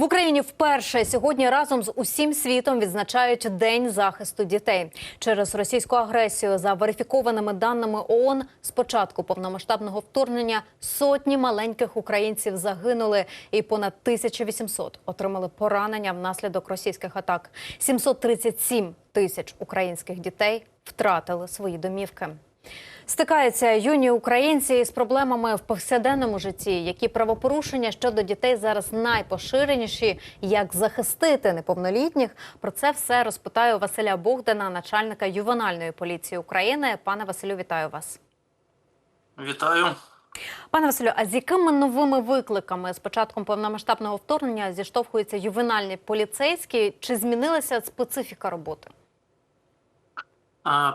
В Україні вперше сьогодні разом з усім світом відзначають День захисту дітей через російську агресію. За верифікованими даними ООН, з початку повномасштабного вторгнення сотні маленьких українців загинули, і понад 1800 отримали поранення внаслідок російських атак. 737 тисяч українських дітей втратили свої домівки. Стикаються юні українці з проблемами в повсякденному житті. Які правопорушення щодо дітей зараз найпоширеніші? Як захистити неповнолітніх? Про це все розпитаю Василя Богдана, начальника ювенальної поліції України. Пане Василю, вітаю вас. Вітаю. Пане Василю, а з якими новими викликами з початком повномасштабного вторгнення зіштовхуються ювенальні поліцейські? Чи змінилася специфіка роботи?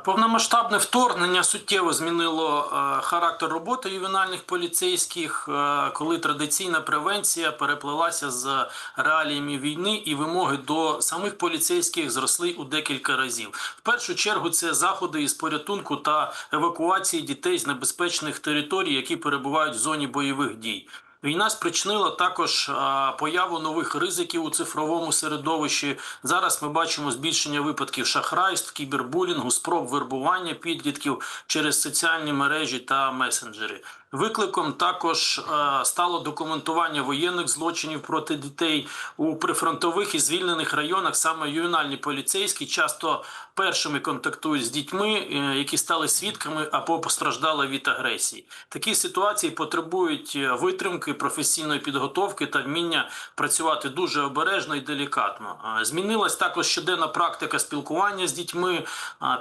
Повномасштабне вторгнення суттєво змінило е, характер роботи ювенальних поліцейських, е, коли традиційна превенція переплилася з реаліями війни, і вимоги до самих поліцейських зросли у декілька разів. В першу чергу це заходи із порятунку та евакуації дітей з небезпечних територій, які перебувають в зоні бойових дій. Війна спричинила також появу нових ризиків у цифровому середовищі. Зараз ми бачимо збільшення випадків шахрайств, кібербулінгу, спроб вербування підлітків через соціальні мережі та месенджери. Викликом також е, стало документування воєнних злочинів проти дітей у прифронтових і звільнених районах. Саме ювенальні поліцейські часто першими контактують з дітьми, е, які стали свідками або постраждали від агресії. Такі ситуації потребують е, витримки, професійної підготовки та вміння працювати дуже обережно і делікатно. Змінилась також щоденна практика спілкування з дітьми,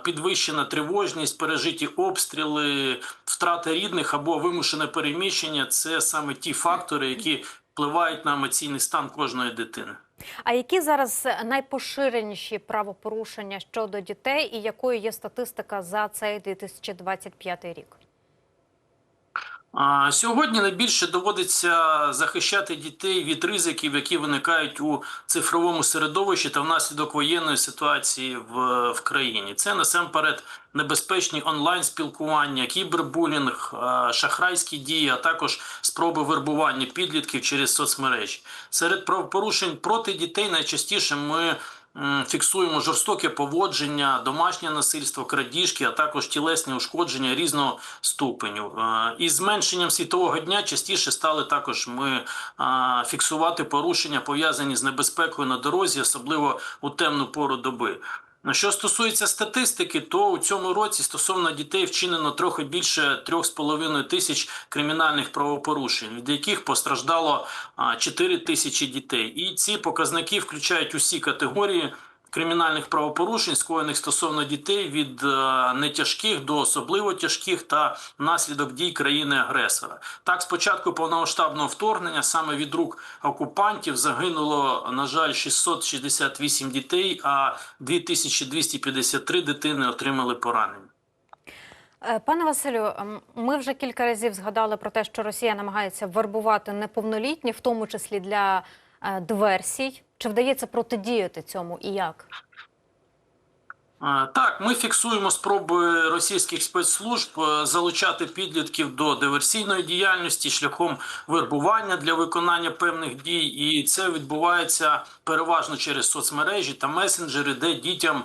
підвищена тривожність, пережиті обстріли, втрата рідних або вимушене переміщення це саме ті фактори, які впливають на емоційний стан кожної дитини. А які зараз найпоширеніші правопорушення щодо дітей, і якою є статистика за цей 2025 рік? Сьогодні найбільше доводиться захищати дітей від ризиків, які виникають у цифровому середовищі та внаслідок воєнної ситуації в, в країні. Це насамперед небезпечні онлайн спілкування, кібербулінг, шахрайські дії, а також спроби вербування підлітків через соцмережі. Серед правопорушень проти дітей найчастіше ми фіксуємо жорстоке поводження, домашнє насильство, крадіжки, а також тілесні ушкодження різного ступеню. Е, І зменшенням світового дня частіше стали також ми е, фіксувати порушення, пов'язані з небезпекою на дорозі, особливо у темну пору доби. Ну, Що стосується статистики, то у цьому році стосовно дітей вчинено трохи більше 3,5 тисяч кримінальних правопорушень, від яких постраждало а, 4 тисячі дітей. І ці показники включають усі категорії кримінальних правопорушень, скоєних стосовно дітей від е, нетяжких до особливо тяжких та внаслідок дій країни-агресора. Так, з початку повномасштабного вторгнення саме від рук окупантів загинуло, на жаль, 668 дітей, а 2253 дитини отримали поранення. Е, Пане Василю, ми вже кілька разів згадали про те, що Росія намагається вербувати неповнолітніх, в тому числі для диверсій. Чи вдається протидіяти цьому і як? Так, ми фіксуємо спроби російських спецслужб е, залучати підлітків до диверсійної діяльності шляхом вербування для виконання певних дій, і це відбувається переважно через соцмережі та месенджери, де дітям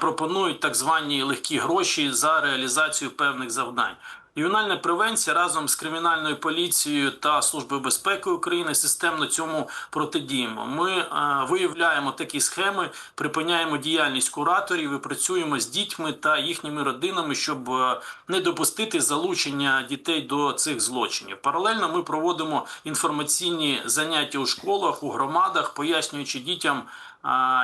пропонують так звані легкі гроші за реалізацію певних завдань. Ювенальна превенція разом з кримінальною поліцією та службою безпеки України системно цьому протидіємо. Ми е, виявляємо такі схеми, припиняємо діяльність кураторів і працюємо з дітьми та їхніми родинами, щоб е, не допустити залучення дітей до цих злочинів. Паралельно ми проводимо інформаційні заняття у школах, у громадах, пояснюючи дітям.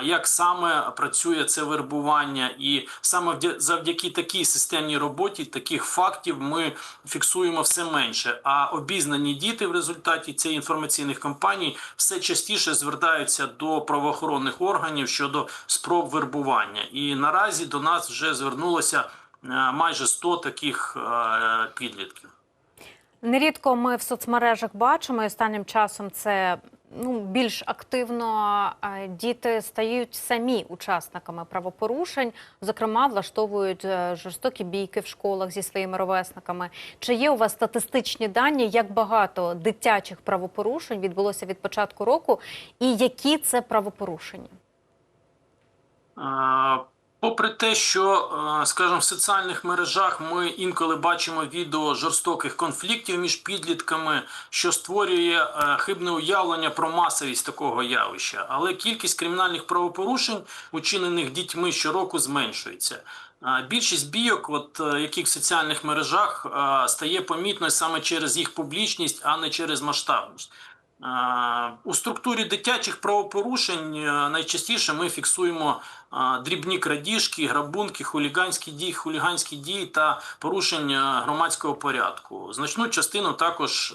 Як саме працює це вербування, і саме завдяки такій системній роботі, таких фактів ми фіксуємо все менше. А обізнані діти в результаті цих інформаційних кампаній все частіше звертаються до правоохоронних органів щодо спроб вербування. І наразі до нас вже звернулося е, майже 100 таких е, підлітків. Нерідко ми в соцмережах бачимо і останнім часом це ну, більш активно е, діти стають самі учасниками правопорушень, зокрема, влаштовують е, жорстокі бійки в школах зі своїми ровесниками. Чи є у вас статистичні дані, як багато дитячих правопорушень відбулося від початку року, і які це правопорушення? Попри те, що, е, скажімо, в соціальних мережах ми інколи бачимо відео жорстоких конфліктів між підлітками, що створює е, хибне уявлення про масовість такого явища, але кількість кримінальних правопорушень, учинених дітьми щороку, зменшується. Е, Більшість бійок, от яких в соціальних мережах стає помітною саме через їх публічність, а не через масштабність. Е, У структурі дитячих правопорушень е, найчастіше ми фіксуємо е, дрібні крадіжки, грабунки, хуліганські дії, хуліганські дії та порушення громадського порядку. Значну частину також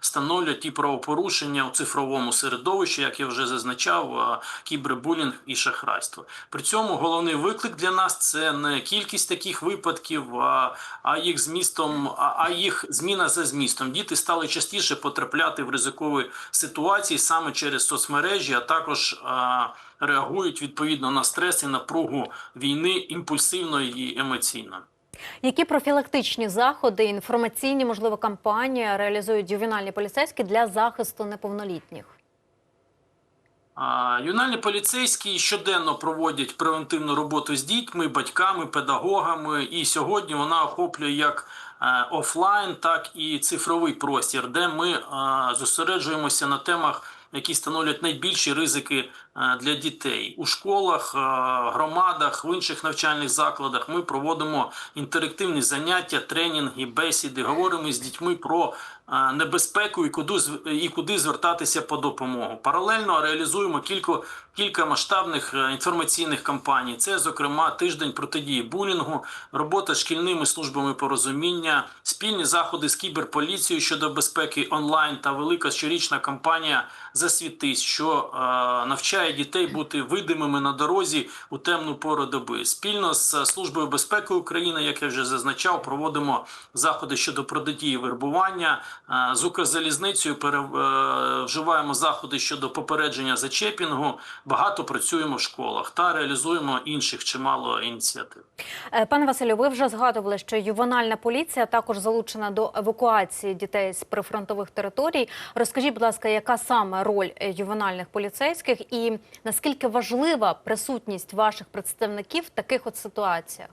становлять ті правопорушення у цифровому середовищі, як я вже зазначав, кібербулінг і шахрайство. При цьому головний виклик для нас це не кількість таких випадків, а, їх змістом, а їх зміна за змістом. Діти стали частіше потрапляти в ризикові ситуації саме через соцмережі, а також а, реагують відповідно на стрес і напругу війни імпульсивно і емоційно. Які профілактичні заходи, інформаційні, можливо, кампанії реалізують ювенальні поліцейські для захисту неповнолітніх? Юнальні поліцейські щоденно проводять превентивну роботу з дітьми, батьками, педагогами, і сьогодні вона охоплює як е, офлайн, так і цифровий простір, де ми е, зосереджуємося на темах, які становлять найбільші ризики е, для дітей у школах, громадах, в інших навчальних закладах. Ми проводимо інтерактивні заняття, тренінги, бесіди, говоримо з дітьми про небезпеку і куди і куди звертатися по допомогу. Паралельно реалізуємо кілька, кілька масштабних е, інформаційних кампаній. Це, зокрема, тиждень протидії булінгу, робота з шкільними службами порозуміння, спільні заходи з кіберполіцією щодо безпеки онлайн та велика щорічна кампанія Засвітись, що е, навчає дітей бути видимими на дорозі у темну пору доби. Спільно з е, Службою безпеки України, як я вже зазначав, проводимо заходи щодо протидії вербування. Е, З Укрзалізницею вживаємо заходи щодо попередження зачепінгу. Багато працюємо в школах та реалізуємо інших чимало ініціатив. Пане Василю, ви вже згадували, що ювенальна поліція також залучена до евакуації дітей з прифронтових територій. Розкажіть, будь ласка, яка саме роль е, ювенальних поліцейських і наскільки важлива присутність ваших представників в таких от ситуаціях?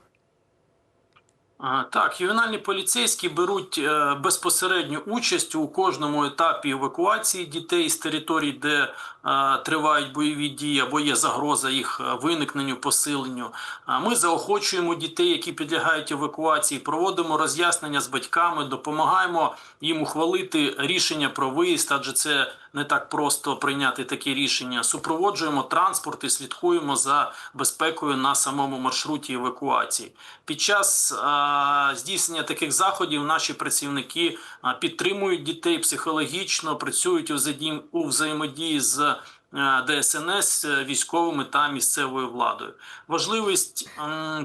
Так, ювенальні поліцейські беруть е, безпосередню участь у кожному етапі евакуації дітей з територій, де е, тривають бойові дії або є загроза їх е, виникненню, посиленню. Ми заохочуємо дітей, які підлягають евакуації, проводимо роз'яснення з батьками, допомагаємо їм ухвалити рішення про виїзд, адже це не так просто прийняти такі рішення. Супроводжуємо транспорт і слідкуємо за безпекою на самому маршруті евакуації. Під час здійснення таких заходів наші працівники підтримують дітей психологічно, працюють у взаєм- у взаємодії з е, ДСНС, е, військовими та місцевою владою. Важливість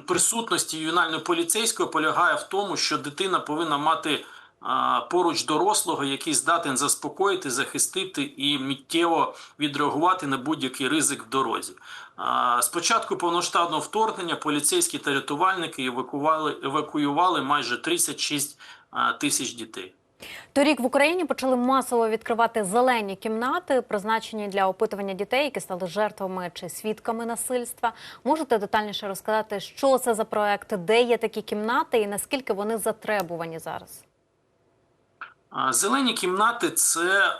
присутності ювенального поліцейського полягає в тому, що дитина повинна мати поруч дорослого, який здатен заспокоїти, захистити і миттєво відреагувати на будь-який ризик в дорозі. А, З початку повноштабного вторгнення поліцейські та рятувальники евакуювали, евакуювали майже 36 а, тисяч дітей. Торік в Україні почали масово відкривати зелені кімнати, призначені для опитування дітей, які стали жертвами чи свідками насильства. Можете детальніше розказати, що це за проекти, де є такі кімнати і наскільки вони затребувані зараз? Зелені кімнати це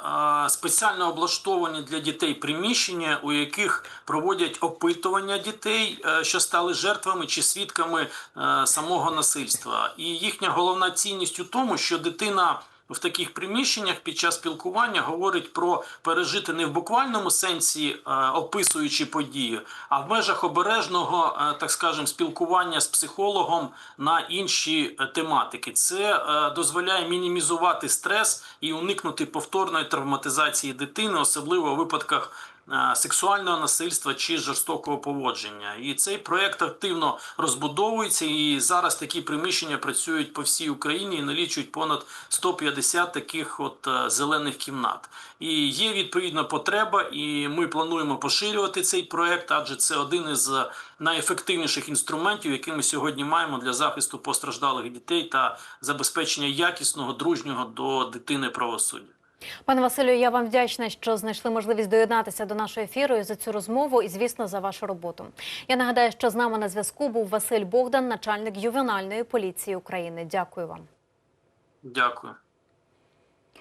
спеціально облаштовані для дітей приміщення, у яких проводять опитування дітей, е, що стали жертвами чи свідками е, самого насильства. І їхня головна цінність у тому, що дитина. В таких приміщеннях під час спілкування говорить про пережити не в буквальному сенсі, е, описуючи подію, а в межах обережного, е, так скажем, спілкування з психологом на інші е, тематики. Це дозволяє мінімізувати стрес і уникнути повторної травматизації дитини, особливо в випадках сексуального насильства чи жорстокого поводження. І цей проект активно розбудовується. І зараз такі приміщення працюють по всій Україні і налічують понад 150 таких от е, зелених кімнат. І є відповідна потреба, і ми плануємо поширювати цей проект, адже це один із найефективніших інструментів, які ми сьогодні маємо для захисту постраждалих дітей та забезпечення якісного дружнього до дитини правосуддя. Пане Василю, я вам вдячна, що знайшли можливість доєднатися до нашого ефіру за цю розмову, і звісно за вашу роботу. Я нагадаю, що з нами на зв'язку був Василь Богдан, начальник ювенальної поліції України. Дякую вам. Дякую.